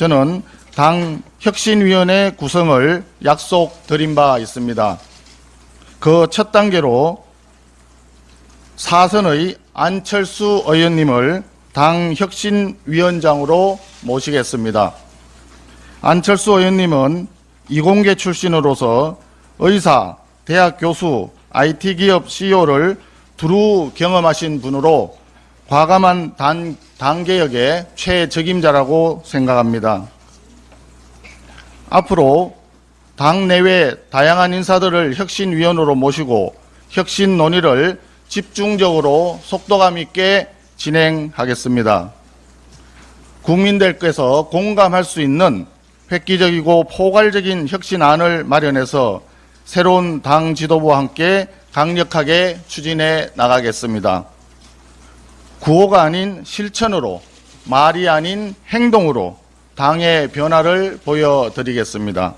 저는 당 혁신위원회 구성을 약속드린 바 있습니다. 그 첫 단계로 사선의 안철수 의원님을 당 혁신위원장으로 모시겠습니다. 안철수 의원님은 이공계 출신으로서 의사, 대학 교수, IT 기업 CEO를 두루 경험하신 분으로 과감한 단, 당개혁의 최적임자라고 생각합니다. 앞으로 당 내외 다양한 인사들을 혁신위원으로 모시고 혁신 논의를 집중적으로 속도감 있게 진행하겠습니다. 국민들께서 공감할 수 있는 획기적이고 포괄적인 혁신안을 마련해서 새로운 당 지도부와 함께 강력하게 추진해 나가겠습니다. 구호가 아닌 실천으로 말이 아닌 행동으로 당의 변화를 보여드리겠습니다.